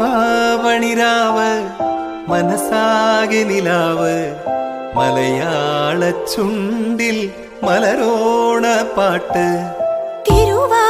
திருவாவணிராவ மனசாகி நிலாவ மலையாள சுண்டில் மலரோண பாட்டு. திருவா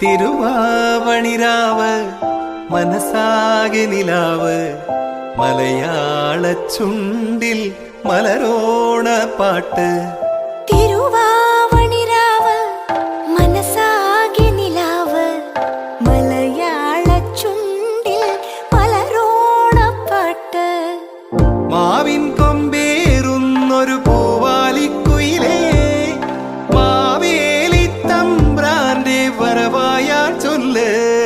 തിരുവാവണിരാവ് മനസ്സാകെ നിലാവ് മലയാള ചുണ്ടിൽ മലരോണ പാട്ട്. বললে